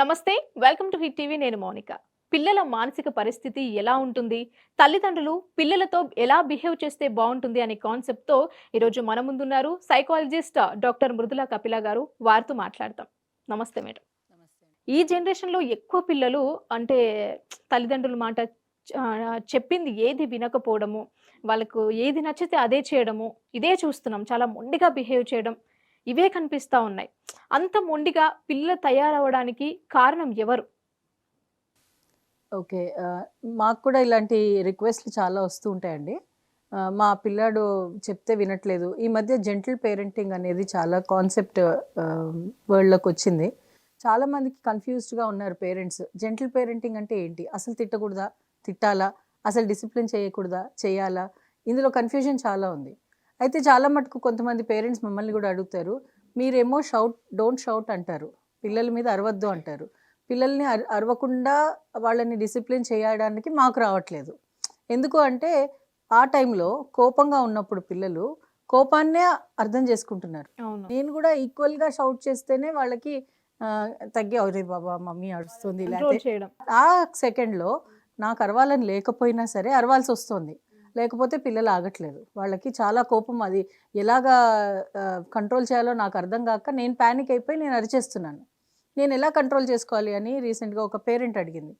నమస్తే welcome to hit TV. నేను మౌనిక. పిల్లల మానసిక పరిస్థితి ఎలా ఉంటుంది? తల్లిదండ్రులు పిల్లలతో ఎలా బిహేవ్ చేస్తే బాగుంటుంది అనే కాన్సెప్ట్తో ఈరోజు మన ముందున్నారు సైకాలజిస్ట్ డాక్టర్ మృదుల కపిల గారు. వారితో మాట్లాడతాం. నమస్తే మేడం. ఈ జనరేషన్లో ఎక్కువ పిల్లలు అంటే తల్లిదండ్రుల మాట చెప్పింది ఏది వినకపోవడము వాళ్ళకు ఏది నచ్చితే అదే చేయడము ఇదే చూస్తున్నాం. చాలా మొండిగా బిహేవ్ చేయడం ఇవే కనిపిస్తూ ఉన్నాయి అంత మొండిగా పిల్ల తయారవడానికి కారణం ఎవరు ఓకే. మాకు కూడా ఇలాంటి రిక్వెస్ట్‌లు చాలా వస్తూ ఉంటాయండి. మా పిల్లాడు చెప్తే వినట్లేదు. ఈ మధ్య జెంటిల్ పేరెంటింగ్ అనేది చాలా కాన్సెప్ట్ వరల్డ్లోకి వచ్చింది చాలామందికి కన్‌ఫ్యూజ్డ్‌గా ఉన్నారు పేరెంట్స్. జెంటిల్ పేరెంటింగ్ అంటే ఏంటి? అసలు తిట్టకూడదా? తిట్టాలా? అసలు డిసిప్లిన్ చేయకూడదా? చేయాలా? ఇందులో కన్‌ఫ్యూజన్ చాలా ఉంది. అయితే చాలా మటుకు కొంతమంది పేరెంట్స్ మమ్మల్ని కూడా అడుగుతారు. మీరేమో షౌట్ డోంట్ షౌట్ అంటారు. పిల్లల మీద అరవద్దు అంటారు. పిల్లల్ని అర్ అరవకుండా వాళ్ళని డిసిప్లిన్ చేయడానికి మాకు రావట్లేదు. ఎందుకు అంటే ఆ టైంలో కోపంగా ఉన్నప్పుడు పిల్లలు కోపాన్నే అర్థం చేసుకుంటున్నారు. నేను కూడా ఈక్వల్‌గా షౌట్ చేస్తేనే వాళ్ళకి తగ్గి అరే బాబా! మమ్మీ అరుస్తుంది చేయడం ఆ సెకండ్‌లో నాకు అరవాలని లేకపోయినా సరే అరవాల్సొస్తోంది. లేకపోతే పిల్లలు ఆగట్లేదు. వాళ్ళకి చాలా కోపం అది ఎలాగా కంట్రోల్ చేయాలో నాకు అర్థం కాక నేను ప్యానిక్ అయిపోయి నేను అరిచేస్తున్నాను. నేను ఎలా కంట్రోల్ చేసుకోవాలి అని రీసెంట్‌గా ఒక పేరెంట్ అడిగింది.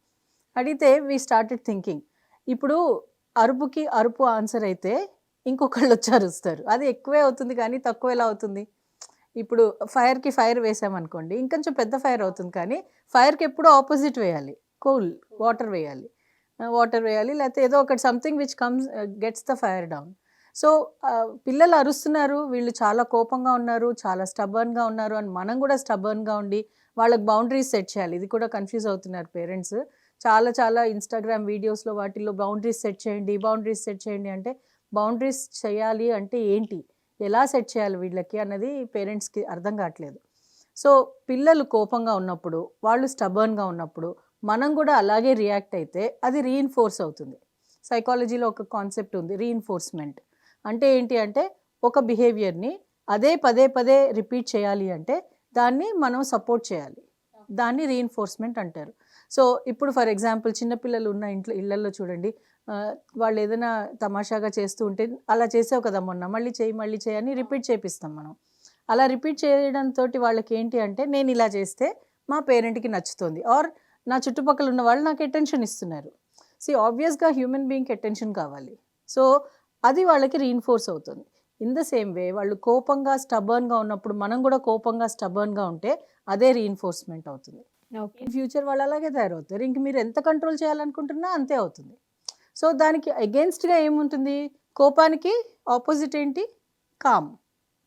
అడిగితే వి స్టార్టెడ్ థింకింగ్. ఇప్పుడు అరుపుకి అరుపు ఆన్సర్ అయితే ఇంకొకళ్ళు వచ్చి అరుస్తారు. అది ఎక్కువే అవుతుంది కానీ తక్కువ ఎలా అవుతుంది? ఇప్పుడు ఫైర్‌కి ఫైర్ వేసామనుకోండి ఇంకొంచెం పెద్ద ఫైర్ అవుతుంది కానీ ఫైర్‌కి ఎప్పుడూ ఆపోజిట్ వేయాలి. కూల్ వాటర్ వేయాలి. వాటర్ వేయాలి లేకపోతే ఏదో ఒకటి something which comes gets the fire down. So, పిల్లలు అరుస్తున్నారు. వీళ్ళు చాలా కోపంగా ఉన్నారు. చాలా స్టబర్న్‌గా ఉన్నారు అని మనం కూడా స్టబర్న్‌గా ఉండి వాళ్ళకి బౌండరీస్ సెట్ చేయాలి. ఇది కూడా కన్‌ఫ్యూజ్ అవుతున్నారు పేరెంట్స్. చాలా చాలా ఇన్‌స్టాగ్రామ్ వీడియోస్‌లో వాటిల్లో బౌండరీస్ సెట్ చేయండి, బౌండరీస్ సెట్ చేయండి అంటే బౌండరీస్ చేయాలి అంటే ఏంటి? ఎలా సెట్ చేయాలి వీళ్ళకి అన్నది పేరెంట్స్‌కి అర్థం కావట్లేదు. సో, పిల్లలు కోపంగా ఉన్నప్పుడు, వాళ్ళు స్టబర్న్‌గా ఉన్నప్పుడు మనం కూడా అలాగే రియాక్ట్ అయితే అది రీఇన్ఫోర్స్ అవుతుంది. సైకాలజీలో ఒక కాన్సెప్ట్ ఉంది రీఇన్ఫోర్స్‌మెంట్. అంటే ఏంటి అంటే ఒక బిహేవియర్‌ని అదే పదే పదే రిపీట్ చేయాలి అంటే దాన్ని మనం సపోర్ట్ చేయాలి. దాన్ని రీఇన్ఫోర్స్‌మెంట్ అంటారు. సో, ఇప్పుడు ఫర్ ఎగ్జాంపుల్ చిన్నపిల్లలు ఉన్న ఇంట్లో ఇళ్ళలో చూడండి వాళ్ళు ఏదైనా తమాషాగా చేస్తూ ఉంటే అలా చేసావు కదా మొన్న మళ్ళీ చెయ్యి, మళ్ళీ చెయ్యి అని రిపీట్ చేపిస్తాం మనం. అలా రిపీట్ చేయడంతోటి వాళ్ళకి ఏంటి అంటే నేను ఇలా చేస్తే మా పేరెంట్‌కి నచ్చుతుంది. ఆర్ నా చుట్టుపక్కల ఉన్న వాళ్ళు నాకు అటెన్షన్ ఇస్తున్నారు. సీ ఆబ్వియస్‌గా హ్యూమన్ బీయింగ్‌కి అటెన్షన్ కావాలి. సో, అది వాళ్ళకి రీఇన్ఫోర్స్ అవుతుంది. ఇన్ ద సేమ్ వే వాళ్ళు కోపంగా స్టబర్న్‌గా ఉన్నప్పుడు మనం కూడా కోపంగా స్టబర్న్‌గా ఉంటే అదే రీఇన్ఫోర్స్‌మెంట్ అవుతుంది. ఓకే. ఇన్ ఫ్యూచర్ వాళ్ళు అలాగే తయారవుతారు. ఇంక మీరు ఎంత కంట్రోల్ చేయాలనుకుంటున్నా అంతే అవుతుంది. సో, దానికి అగెయిన్స్ట్‌గా ఏముంటుంది? కోపానికి ఆపోజిట్ ఏంటి? కామ్.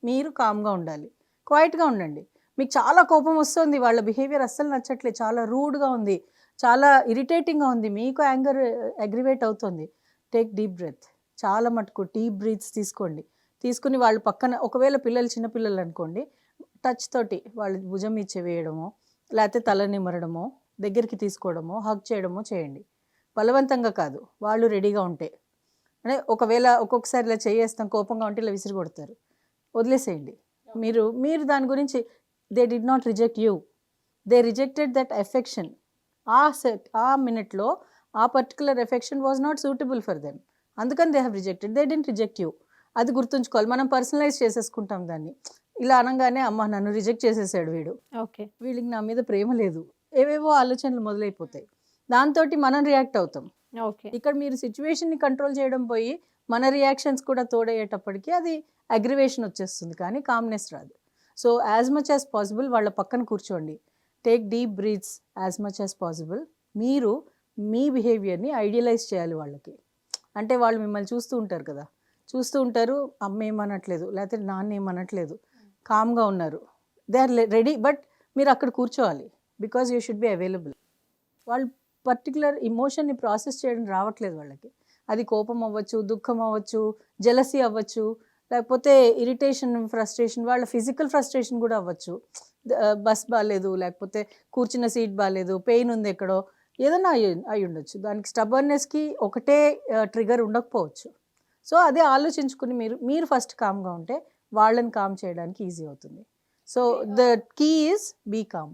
మీరు కామ్‌గా ఉండాలి. క్వైట్‌గా ఉండండి. మీకు చాలా కోపం వస్తుంది. వాళ్ళ బిహేవియర్ అస్సలు నచ్చట్లేదు. చాలా రూడ్‌గా ఉంది. చాలా ఇరిటేటింగ్‌గా ఉంది. మీకు యాంగర్ అగ్రివేట్ అవుతుంది. Take deep breath. చాలా మటుకు డీప్ బ్రీత్స్ తీసుకోండి. తీసుకొని వాళ్ళ పక్కన ఒకవేళ పిల్లలు చిన్న పిల్లలు అనుకోండి టచ్ తోటి వాళ్ళ భుజం మీద వేయడమో లేకపోతే తల నిమరడమో, దగ్గరికి తీసుకోవడమో, హగ్ చేయడమో చేయండి. బలవంతంగా కాదు. వాళ్ళు రెడీగా ఉంటే. అంటే ఒకవేళ ఒక్కొక్కసారి ఇలా చేయేస్తాం కోపంగా ఉంటే ఇలా విసిరి కొడతారు. వదిలేసేయండి. మీరు మీరు దాని గురించి they did not reject you. They rejected that affection. ఆ సెట్ ఆ మినిట్‌లో ఆ particular affection was not suitable for them. అందుకని they have rejected. They didn't reject you. అది గుర్తుంచుకోవాలి. మనం పర్సనలైజ్ చేసేసుకుంటాం దాన్ని. ఇలా అనంగానే అమ్మ నన్ను రిజెక్ట్ చేసేసాడు వీడు. ఓకే. వీళ్ళకి నా మీద ప్రేమ లేదు. ఏవేవో ఆలోచనలు మొదలైపోతాయి. దాంతోటి మనం రియాక్ట్ అవుతాం. ఓకే. ఇక్కడ మీరు సిట్యుయేషన్‌ని కంట్రోల్ చేయడం పోయి మన రియాక్షన్స్ కూడా తోడయ్యేటప్పటికి అది అగ్రివేషన్ వచ్చేస్తుంది కానీ కామ్‌నెస్ రాదు. So, as much as possible వాళ్ళ పక్కన కూర్చోండి. Take deep breaths as much as possible. మీరు మీ బిహేవియర్‌ని ఐడియలైజ్ చేయాలి వాళ్ళకి. అంటే వాళ్ళు మిమ్మల్ని చూస్తూ ఉంటారు కదా! చూస్తూ ఉంటారు అమ్మ ఏమనట్లేదు. లేకపోతే నాన్న ఏమనట్లేదు. కామ్‌గా ఉన్నారు. దే ఆర్ రెడీ బట్ మీరు అక్కడ కూర్చోవాలి. Because you should be available. వాళ్ళు పర్టికులర్ ఇమోషన్ని ప్రాసెస్ చేయడం రావట్లేదు వాళ్ళకి. అది కోపం అవ్వచ్చు, దుఃఖం అవ్వచ్చు, జలసీ అవ్వచ్చు, లేకపోతే ఇరిటేషన్, ఫ్రస్ట్రేషన్ వాళ్ళ ఫిజికల్ ఫ్రస్ట్రేషన్ కూడా అవ్వచ్చు. బస్ బాలేదు, లేకపోతే కూర్చున్న సీట్ బాలేదు, పెయిన్ ఉంది ఎక్కడో ఏదైనా అయ్యి అయ్యుండొచ్చు. దానికి స్టబర్న్‌నెస్‌కి ఒకటే ఆహ్, ట్రిగ్గర్ ఉండకపోవచ్చు. సో, అదే ఆలోచించుకుని మీరు మీరు ఫస్ట్ కామ్‌గా ఉంటే వాళ్ళని కామ్ చేయడానికి ఈజీ అవుతుంది. So, the key is be calm.